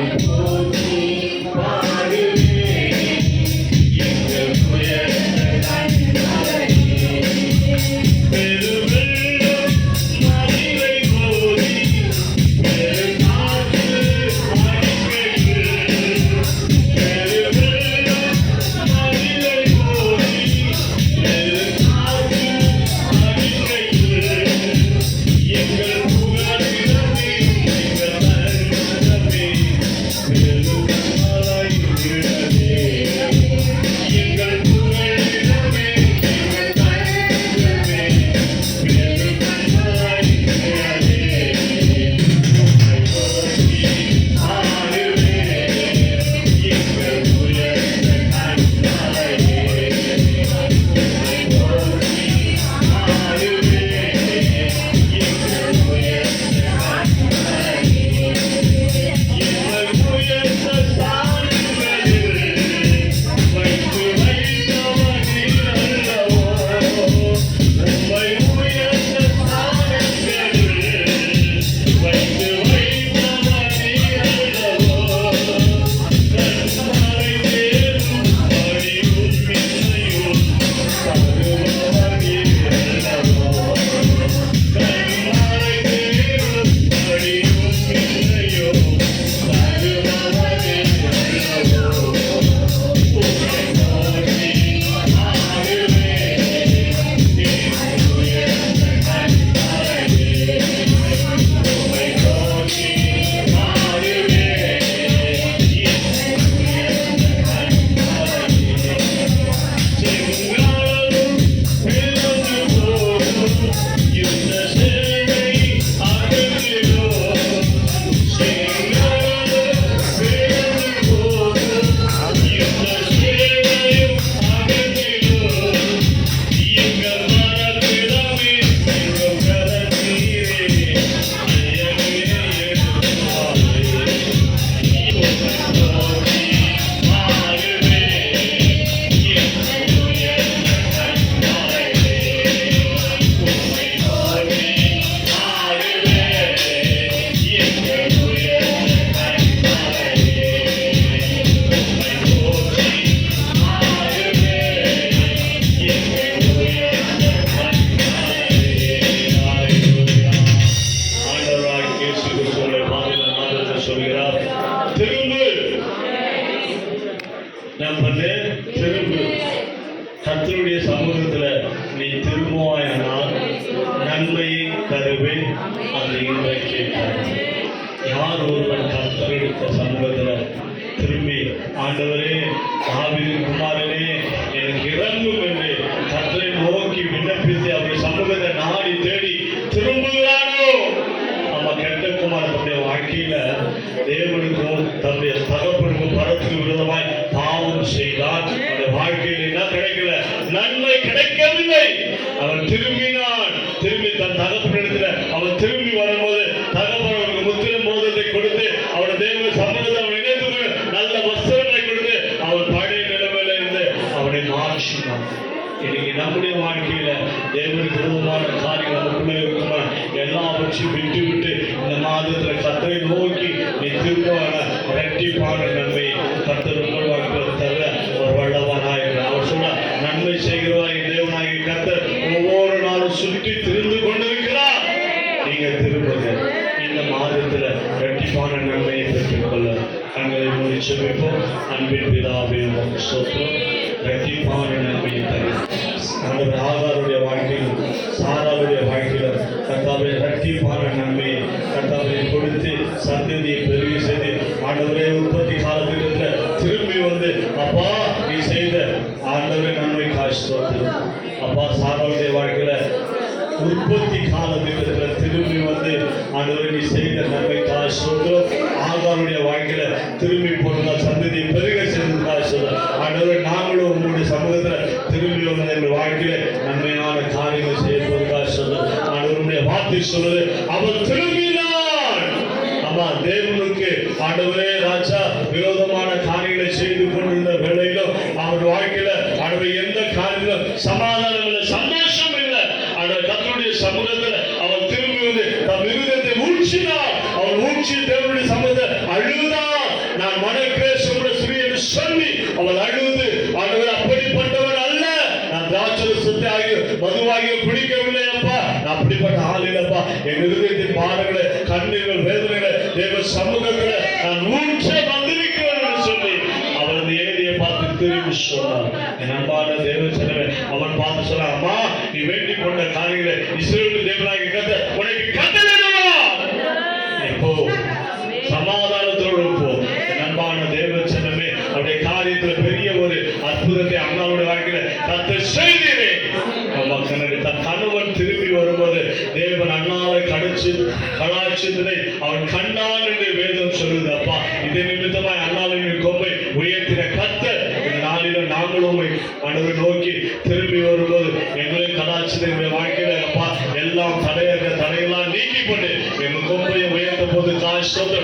Lord, சொல்கிறார் திரும்பு. நான் பண்ணு திரும்பு. கத்தருடைய சமூகத்துல நீ திரும்புவாயானால் நன்மையை தருவேன். அந்த இன்பை இன்றைக்கு யார் ஒருவன் கத்தருடைய சமூகத்துல திரும்பி ஆண்டவரே ஆவியின் குமாரனே எனக்கு இறங்கும் என்று கத்தரை நோக்கி விண்ணப்பித்து அவர் தேவனுக்கும் தன்னுடைய தகப்பனுக்கும் பரத்துக்கு விரோதமாய் பாவம் செய்தால் அவருடைய வாழ்க்கையில் என்ன கிடைக்கல? நன்மை கிடைக்கவில்லை. அவன் திரும்பினான் திரும்பி தன் தகப்பனிடத்துல அவன் திரும்பி வரும்போது தகப்பன் அவனுக்கு முத்திரம் மோதத்தை கொடுத்து அவருடைய தேவ சம்மதத்தை இன்னைக்கு நம்முடைய வாழ்க்கையில தேவனுக்கு விரோதமான காரியம் நமக்குள்ள இருக்குமா? எல்லாவற்றையும் விட்டு விட்டு இந்த மாதத்துல கத்தரை நோக்கி நீ திரும்ப இரட்டிப்பான நன்மை கத்தர் உங்கள் வாழ்க்கையில் தர ஒரு வல்லவனாய் அவர் சொன்ன நன்மை செய்கிறவாய் தேவனாகி கத்தர் ஒவ்வொரு நாளும் சுற்றி திரிந்து கொண்டிருக்கிறார். நீங்க திரும்புங்க. இந்த மாதத்துல இரட்டிப்பான நன்மையை பெற்றுக்கொள்ள கண்களை மூடி செவிப்போம் அன்பின் பிதாவே உமக்கு இரட்டிப்பான நன்மையை தரும் ஆண்டவர் ஆகாருடைய வாழ்க்கையில் சாராவுடைய வாழ்க்கையில் கர்த்தாவை இரட்டிப்பான நன்மையை கர்த்தாவை கொடுத்து சந்ததியை பெருகி செய்து ஆண்டவரே உற்பத்தி காலத்தில் இருந்த திரும்பி வந்து அப்பா நீ செய்த ஆண்டவரே நன்மை காசு அப்பா சாராளுடைய வாழ்க்கையில உற்பத்தி காலத்தில் இருக்கிற திரும்பி வந்து ஆண்டவரை நீ செய்த நன்மை காசு சொல்றோம் ஆகாருடைய வாழ்க்கையில திரும்பி போனதா சந்ததி பெருக செய்ததா சொல்ல ஆண்டவரை நாங்களும் உங்களுடைய சமூகத்துல திரும்பி வந்த எங்கள் வாழ்க்கையில நன்மையான காரியங்கள் செய்வதற்காக சொல்ல ஆண்டவருடைய சொல்லுது. அவர் திரும்பினார். ஆமா தேவனுக்கு ஆண்டவரே ராஜா விரோதமான காரியங்களை செய்து கொண்டிருந்த வேளையிலும் அவர் வாழ்க்கையில ஆண்டவர் எந்த காரியத்திலும் சமாதான என் இருதயத்தின் பாடங்களை கண்ணீர்கள் வேதனைகளை தேவ சமூகத்துல நான் ஊற்ற வந்திருக்கிறேன் என்று சொல்லி அவரது ஏரியை பார்த்து திரும்பி சொன்னார். என் அன்பான தேவ அவன் பார்த்து சொன்னான் அம்மா நீ வேண்டிக் கொண்ட காரியங்களை இஸ்ரேல் தேவனாகி கத்த உனக்கு கட்டளையிடுவார் இப்போ சமாதானத்தோடு போ என் அன்பான தேவ செல்லமே அவருடைய காரியத்துல பெரிய ஒரு அற்புதத்தை அண்ணாவுடைய வாழ்க்கையில கத்த செய்தீரே மக்களுக்கு தன் கணவன் திரும்பி வரும்போது தேவன் அண்ணாவை கடிச்சு கலாச்சித்தனை அவன் கண்டான் என்று வேதம் சொல்லுது அப்பா இது நிமித்தமாய் அண்ணாவின் கொம்பை உயர்த்தின கத்த நாளில நாங்களும் உம்மை நோக்கி திரும்பி வரும்போது எங்களை கலாச்சார வாழ்க்கையில அப்பா எல்லாம் தடையாக தடையெல்லாம் நீக்கி கொண்டு எங்கள் கோப்பையை உயர்த்த போது காசு சொத்து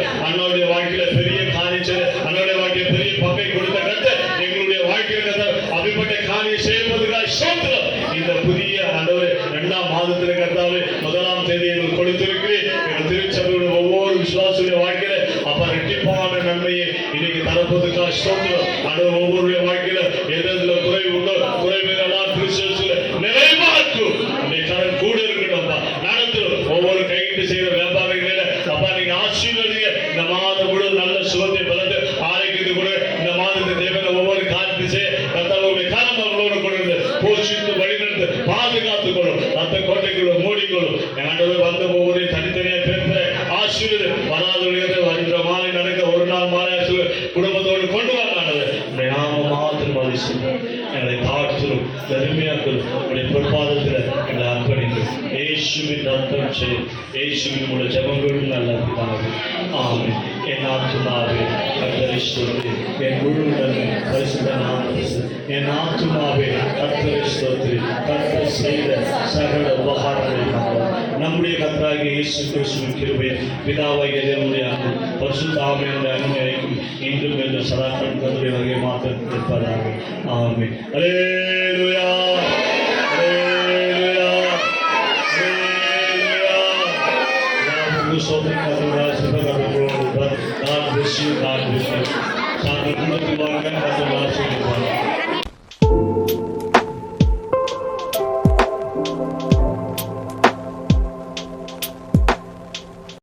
ஆசீர்வதிங்க. இந்த மாதம் கூட நல்ல சுகத்தை பலத்தை ஆரோக்கியத்தை கூட இந்த மாதத்தை தேவன ஒவ்வொரு காரியத்தை செய்ய காலம் அவர்களோடு கொடுங்க போஷித்து வழிநடத்து பாதுகாத்துக் கொள்ளும். அந்த கோட்டைக்குள்ள மூடிக்கொள்ளும். ஆண்டவர் வந்த ஒவ்வொரு தனித்தனியா பேர்த்த ஆசீர்வதி வராதவர்களுக்கு வருகிற மாலை நடக்க ஒரு நாள் மாலை குடும்பத்தோடு கொண்டு வாங்க நாம மாத்திரம் அதிசயம் எங்களை உடைய பொற்பாதத்தில் எங்களை அர்ப்பணிக்கும். ரத்தம் செய்யும் உடைய நல்ல ஆத்துமாவே கர்த்தரை ஸ்தோத்திரி என் முழு உடனே பரிசுத்த நாமத்தை என் ஆத்துமாவே கர்த்தரை ஸ்தோத்திரி கர்த்தர் செய்த சகல உபகாரங்களை நம்முடைய கர்த்தராகிய இயேசு கிறிஸ்துவின் கிருபை பிதாவாகிய தேவனுடைய அன்பு பரிசுத்த ஆவியானுடைய அனுமதிக்கும் இன்றும் என்று சதாக்கள் கருடைய வகை மாத்திரம் இருப்பதாக ஆமென் kişi arkadaşlar. Şarkısında kullanmaya hazırlanan çocuklar.